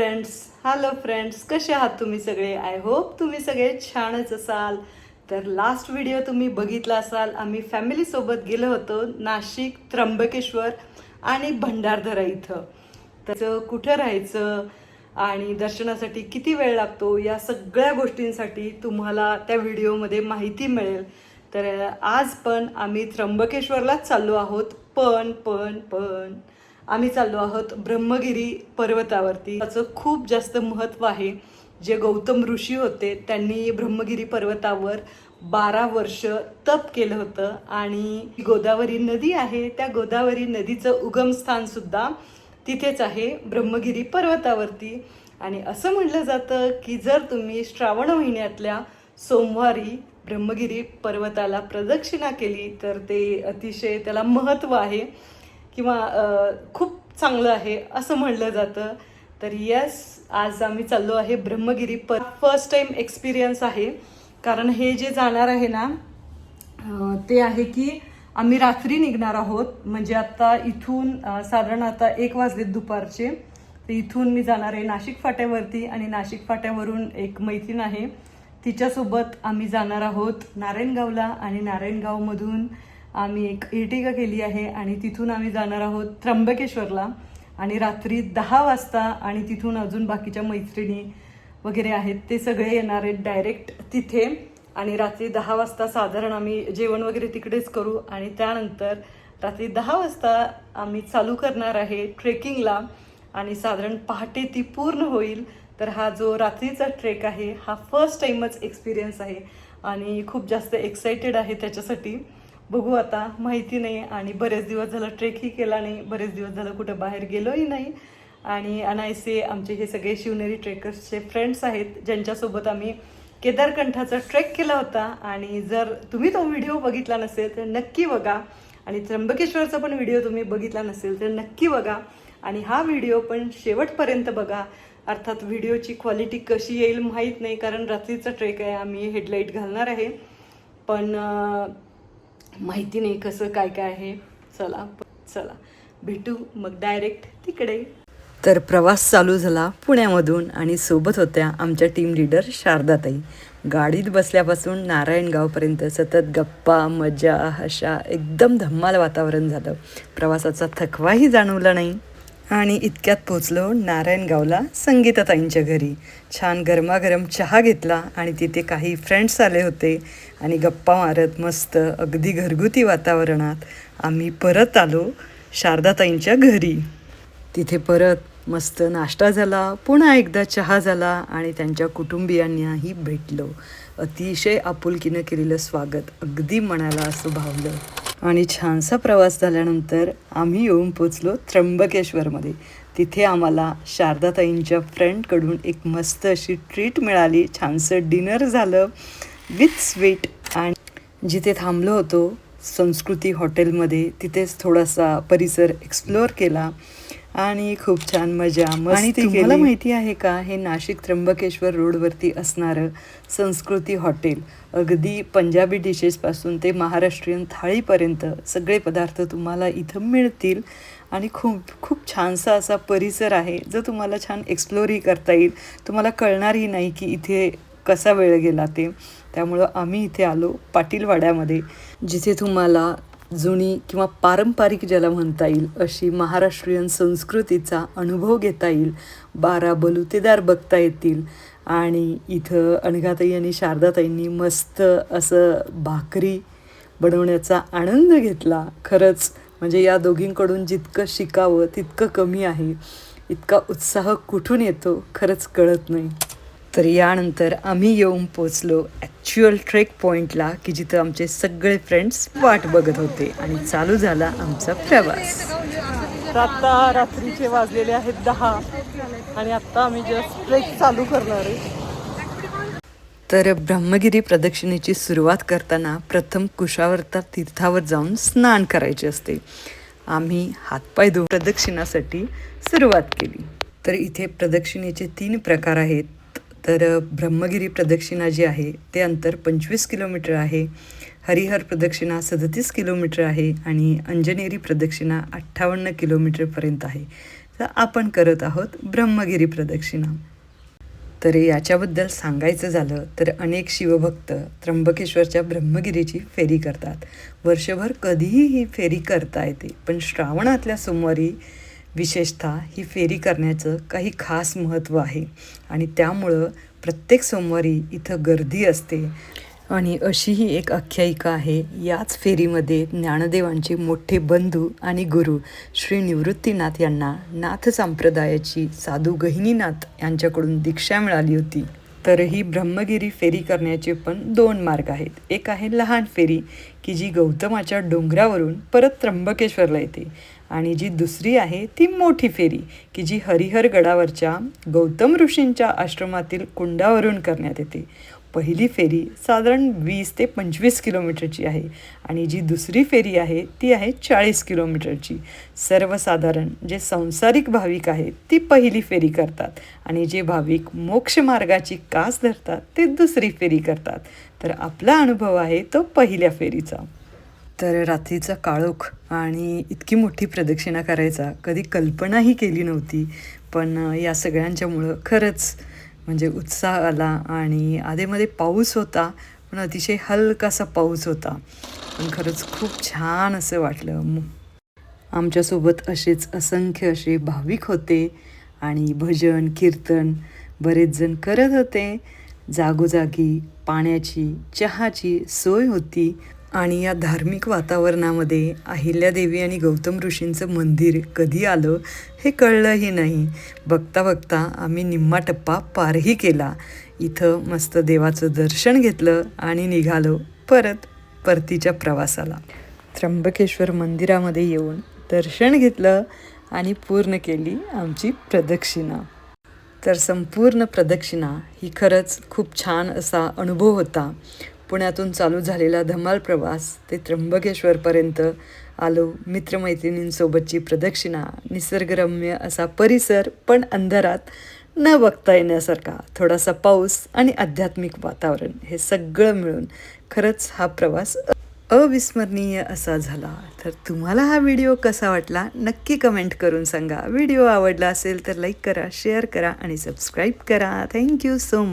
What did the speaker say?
Friends hello friends कसे आहात तुम्ही सगळे? आय होप तुम्ही सगळे छानच असाल. तर लास्ट व्हिडिओ तुम्ही बघितला असाल. आम्ही फॅमिलीसोबत गेलो होतो नाशिक त्र्यंबकेश्वर आणि भंडारदरा इथं. त्याचं कुठं राहायचं आणि दर्शनासाठी किती वेळ लागतो या सगळ्या गोष्टींसाठी तुम्हाला त्या व्हिडिओमध्ये माहिती मिळेल. तर आज पण आम्ही त्र्यंबकेश्वरलाच चाललो आहोत. पण पण पण. आम्ही चाललो आहोत ब्रह्मगिरी पर्वतावरती. त्याचं खूप जास्त महत्त्व आहे. जे गौतम ऋषी होते त्यांनी ब्रह्मगिरी पर्वतावर बारा वर्ष तप केलं होतं. आणि गोदावरी नदी आहे त्या गोदावरी नदीचं उगमस्थान सुद्धा तिथेच आहे ब्रह्मगिरी पर्वतावरती. आणि असं म्हटलं जातं की जर तुम्ही श्रावण महिन्यातल्या सोमवारी ब्रह्मगिरी पर्वताला प्रदक्षिणा केली तर ते अतिशय त्याला महत्त्व आहे. किंवा खूप चांगलं आहे असं म्हणलं जातं. तर यस आज आम्ही चाललो आहे ब्रह्मगिरी. पर फर्स्ट टाइम एक्सपिरियन्स आहे. कारण हे जे जाणार आहे ना ते आहे की आम्ही रात्री निघणार आहोत. म्हणजे आता इथून साधारण आता एक वाजलेत दुपारचे. तर इथून मी जाणार आहे नाशिक फाट्यावरती आणि नाशिक फाट्यावरून एक मैत्रीण आहे. तिच्यासोबत आम्ही जाणार आहोत नारायणगावला आणि नारायणगावमधून आम्ही एक इर्टिगा केली आहे आणि तिथून आम्ही जाणार आहोत त्र्यंबकेश्वरला. आणि रात्री दहा वाजता आणि तिथून अजून बाकीच्या मैत्रिणी वगैरे आहेत ते सगळे येणार आहेत डायरेक्ट तिथे. आणि रात्री दहा वाजता साधारण आम्ही जेवण वगैरे तिकडेच करू. आणि त्यानंतर रात्री दहा वाजता आम्ही चालू करणार आहे ट्रेकिंगला आणि साधारण पहाटे ती पूर्ण होईल. तर हा जो रात्रीचा ट्रेक आहे हा फर्स्ट टाइमच एक्सपिरियन्स आहे. आणि खूप जास्त एक्सायटेड आहे त्याच्यासाठी. बघू आता माहिती नाही आणि बरेच दिवस झालं ट्रेकही केला नाही बरेच दिवस झालं कुठं बाहेर गेलोही नाही. आणि अनायसे आमचे हे सगळे शिवनेरी ट्रेकर्सचे फ्रेंड्स आहेत ज्यांच्यासोबत आम्ही केदारकंठाचा ट्रेक केला होता. आणि जर तुम्ही तो व्हिडिओ बघितला नसेल तर नक्की बघा. आणि त्र्यंबकेश्वरचा पण व्हिडिओ तुम्ही बघितला नसेल तर नक्की बघा. आणि हा व्हिडिओ पण शेवटपर्यंत बघा. अर्थात व्हिडिओची क्वालिटी कशी येईल माहीत नाही कारण रात्रीचा ट्रेक आहे आम्ही हेडलाईट घालणार आहे. पण माहिती नाही कसं काय काय आहे. चला चला. भेटू मग डायरेक्ट तिकडे. तर प्रवास चालू झाला पुण्यामधून आणि सोबत होत्या आमच्या टीम लीडर शारदाताई. गाडीत बसल्यापासून नारायणगावपर्यंत सतत गप्पा मजा हशा एकदम धम्माल वातावरण झालं. प्रवासाचा थकवाही जाणवला नाही. आणि इतक्यात पोचलो नारायणगावला संगीताताईंच्या घरी. छान गरमागरम चहा घेतला आणि तिथे काही फ्रेंड्स आले होते आणि गप्पा मारत मस्त अगदी घरगुती वातावरणात आम्ही परत आलो शारदाताईंच्या घरी. तिथे परत मस्त नाश्ता झाला पुन्हा एकदा चहा झाला आणि त्यांच्या कुटुंबियांनाही भेटलो. अतिशय आपुलकीनं केलेलं स्वागत अगदी मनाला असं भावलं. आणि छानसा प्रवास झाल्यानंतर आम्ही येऊन पोचलो त्र्यंबकेश्वरमध्ये. तिथे आम्हाला शारदाताईंच्या फ्रेंडकडून एक मस्त अशी ट्रीट मिळाली. छानसं डिनर झालं विथ स्वीट आणि जिथे थांबलो होतो संस्कृती हॉटेलमध्ये तिथेच थोडासा परिसर एक्सप्लोअर केला. आणि खूप छान मजा आणि तुम्हाला माहिती आहे का? हे नाशिक त्र्यंबकेश्वर रोडवरती असणारं संस्कृती हॉटेल. अगदी पंजाबी डिशेसपासून ते महाराष्ट्रीयन थाळीपर्यंत सगळे पदार्थ तुम्हाला इथं मिळतील. आणि खूप खूप छानसा असा परिसर आहे जो तुम्हाला छान एक्सप्लोरही करता येईल. तुम्हाला कळणारही नाही की इथे कसा वेळ गेला ते. त्यामुळं आम्ही इथे आलो पाटीलवाड्यामध्ये जिथे तुम्हाला जुनी किंवा पारंपरिक ज्याला म्हणता येईल अशी महाराष्ट्रीयन संस्कृतीचा अनुभव घेता येईल बारा बलुतेदार बघता येतील. आणि इथं अणघाताई आणि शारदाताईंनी मस्त असं भाकरी बनवण्याचा आनंद घेतला. खरंच म्हणजे या दोघींकडून जितकं शिकावं तितकं कमी आहे. इतका उत्साह कुठून येतो खरंच कळत नाही. तर यानंतर आम्ही येऊन पोचलो ॲक्च्युअल ट्रेक पॉईंटला की जिथं आमचे सगळे फ्रेंड्स वाट बघत होते. आणि चालू झाला आमचा प्रवास. आता रात्रीचे वाजलेले आहेत दहा. आणि आता आम्ही जस्ट ट्रेक चालू करणार आहे. तर ब्रह्मगिरी प्रदक्षिणेची सुरुवात करताना प्रथम कुशावर्ता तीर्थावर जाऊन स्नान करायचे असते. आम्ही हातपाय धुवून प्रदक्षिणासाठी सुरुवात केली. तर इथे प्रदक्षिणेचे तीन प्रकार आहेत. तर ब्रह्मगिरी प्रदक्षिणा जी आहे ते अंतर पंचवीस किलोमीटर आहे. हरिहर प्रदक्षिणा सदतीस किलोमीटर आहे आणि अंजनेरी प्रदक्षिणा अठ्ठावन्न किलोमीटरपर्यंत आहे. तर आपण करत आहोत ब्रह्मगिरी प्रदक्षिणा. तर याच्याबद्दल सांगायचं झालं तर अनेक शिवभक्त त्र्यंबकेश्वरच्या ब्रह्मगिरीची फेरी करतात. वर्षभर कधीही ही फेरी करता येते पण श्रावणातल्या सोमवारी विशेषतः ही फेरी करण्याचं काही खास महत्त्व आहे. आणि त्यामुळं प्रत्येक सोमवारी इथं गर्दी असते. आणि अशी ही एक आख्यायिका आहे. याच फेरीमध्ये ज्ञानदेवांचे मोठे बंधू आणि गुरु श्री निवृत्तीनाथ यांना नाथ संप्रदायाची साधू गहिनीनाथ यांच्याकडून दीक्षा मिळाली होती. तर ही ब्रह्मगिरी फेरी करण्याचे पण दोन मार्ग आहेत. एक आहे लहान फेरी की जी गौतमाच्या डोंगरावरून परत त्र्यंबकेश्वरला येते. आणि जी दुसरी आहे ती मोठी फेरी की जी हरिहर गडावरच्या गौतम ऋषींच्या आश्रमातील कुंडावरून करण्यात येते. पहिली फेरी साधारण वीस ते पंचवीस किलोमीटरची आहे आणि जी दुसरी फेरी आहे ती आहे चाळीस किलोमीटरची. सर्वसाधारण जे संसारिक भाविक आहेत ती पहिली फेरी करतात आणि जे भाविक मोक्षमार्गाची कास धरतात ते दुसरी फेरी करतात. तर आपला अनुभव आहे तो पहिल्या फेरीचा. तर रात्रीचा काळोख आणि इतकी मोठी प्रदक्षिणा करायचा कधी कल्पनाही केली नव्हती पण या सगळ्यांच्यामुळं खरंच म्हणजे उत्साह आला आणि आधेमध्ये पाऊस होता पण अतिशय हलकासा पाऊस होता. पण खरंच खूप छान असं वाटलं. आमच्यासोबत असेच असंख्य असे भाविक होते आणि भजन कीर्तन बरेच जण करत होते. जागोजागी पाण्याची चहाची सोय होती. आणि या धार्मिक वातावरणामध्ये अहिल्यादेवी आणि गौतम ऋषींचं मंदिर कधी आलं हे कळलंही नाही. बघता बघता आम्ही निम्मा टप्पा पारही केला. इथं मस्त देवाचं दर्शन घेतलं आणि निघालो परत परतीच्या प्रवासाला. त्र्यंबकेश्वर मंदिरामध्ये येऊन दर्शन घेतलं आणि पूर्ण केली आमची प्रदक्षिणा. तर संपूर्ण प्रदक्षिणा ही खरंच खूप छान असा अनुभव होता. पुण्यातून चालू झालेला धमाल प्रवास ते त्र्यंबकेश्वरपर्यंत आलो. मित्रमैत्रिणींसोबतची प्रदक्षिणा निसर्गरम्य असा परिसर पण अंधारात न बघता येण्यासारखा थोडासा पाऊस आणि आध्यात्मिक वातावरण हे सगळं मिळून खरंच हा प्रवास अविस्मरणीय असा झाला. तर तुम्हाला हा व्हिडिओ कसा वाटला? नक्की कमेंट करून सांगा. व्हिडिओ आवडला असेल तर लाईक करा शेअर करा आणि सबस्क्राईब करा. Thank you so much.